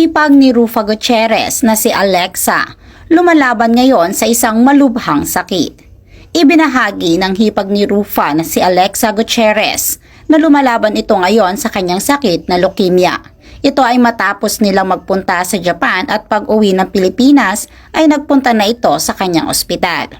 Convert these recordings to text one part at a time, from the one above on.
hipag ni Rufa Gutierrez na si Alexa lumalaban ngayon sa isang malubhang sakit. Ibinahagi ng hipag ni Rufa na si Alexa Gutierrez na lumalaban ito ngayon sa kanyang sakit na leukemia. Ito ay matapos nilang magpunta sa Japan at pag-uwi ng Pilipinas ay nagpunta na ito sa kanyang ospital.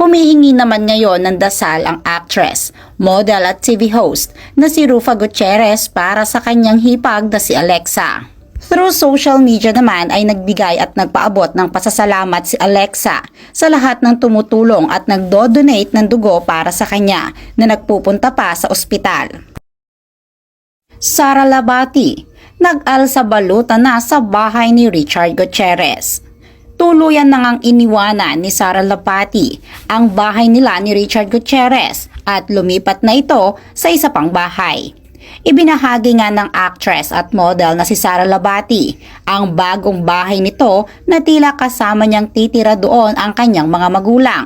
Humihingi naman ngayon ng dasal ang actress, model at TV host na si Rufa Gutierrez para sa kanyang hipag na si Alexa. Through social media naman ay nagbigay at nagpaabot ng pasasalamat si Alexa sa lahat ng tumutulong at nagdo-donate ng dugo para sa kanya na nagpupunta pa sa ospital. Sara Labati, nag-alsa balutan na sa bahay ni Richard Gutierrez. Tuluyan na ngang iniwanan ni Sara Labati ang bahay nila ni Richard Gutierrez at lumipat na ito sa isa pang bahay. Ibinahagi nga ng actress at model na si Sara Labati ang bagong bahay nito na tila kasama niyang titira doon ang kanyang mga magulang.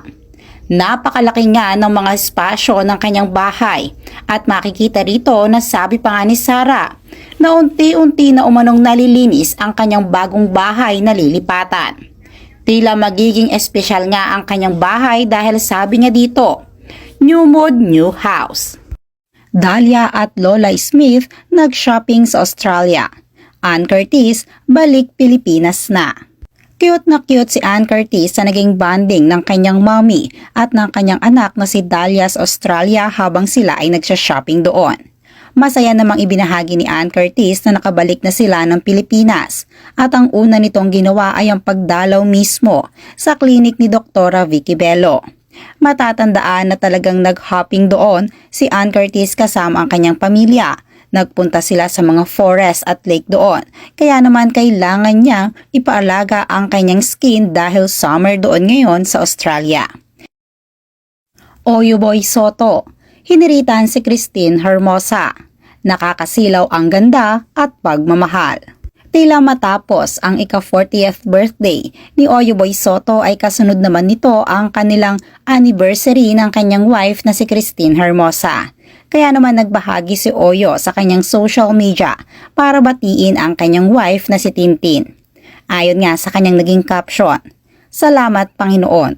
Napakalaki nga ng mga espasyo ng kanyang bahay at makikita rito na sabi pa nga ni Sara na unti-unti na umanong nalilinis ang kanyang bagong bahay na lilipatan. Tila magiging espesyal nga ang kanyang bahay dahil sabi niya dito, New Mood, New House. Dahlia at Lola Smith nag-shopping sa Australia. Ann Curtis balik Pilipinas na. Cute na cute si Ann Curtis sa naging bonding ng kanyang mommy at ng kanyang anak na si Dahlia sa Australia habang sila ay nagsha-shopping doon. Masaya namang ibinahagi ni Ann Curtis na nakabalik na sila ng Pilipinas at ang una nitong ginawa ay ang pagdalaw mismo sa klinik ni Doktora Vicky Bello. Matatandaan na talagang nag-hopping doon si Ann Curtis kasama ang kanyang pamilya. Nagpunta sila sa mga forest at lake doon. Kaya naman kailangan niya ipaalaga ang kanyang skin dahil summer doon ngayon sa Australia. Oyuboy Soto, hiniritan si Christine Hermosa. Nakakasilaw ang ganda at pagmamahal. Tila matapos ang ika-40th birthday ni Oyuboy Soto ay kasunod naman nito ang kanilang anniversary ng kanyang wife na si Christine Hermosa. Kaya naman nagbahagi si Oyo sa kanyang social media para batiin ang kanyang wife na si Tintin. Ayon nga sa kanyang naging caption, Salamat Panginoon.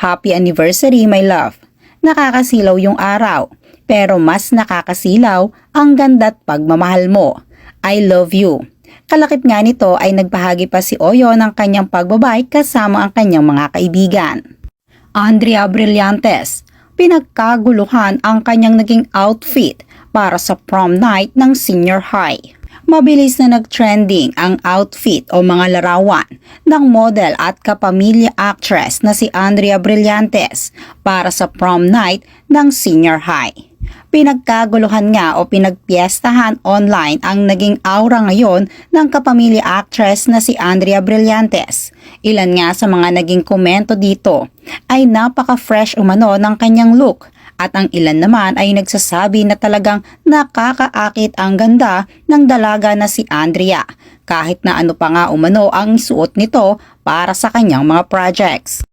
Happy anniversary my love. Nakakasilaw yung araw, pero mas nakakasilaw ang ganda't pagmamahal mo. I love you. Kalakip nga nito ay nagbahagi pa si Oyo ng kanyang pagbabay kasama ang kanyang mga kaibigan. Andrea Brillantes, pinagkaguluhan ang kanyang naging outfit para sa prom night ng senior high. Mabilis na nag-trending ang outfit o mga larawan ng model at kapamilya actress na si Andrea Brillantes para sa prom night ng senior high. Pinagkaguluhan nga o pinagpiestahan online ang naging aura ngayon ng kapamilya actress na si Andrea Brillantes. Ilan nga sa mga naging komento dito ay napaka-fresh umano ng kanyang look at ang ilan naman ay nagsasabi na talagang nakakaakit ang ganda ng dalaga na si Andrea kahit na ano pa nga umano ang suot nito para sa kanyang mga projects.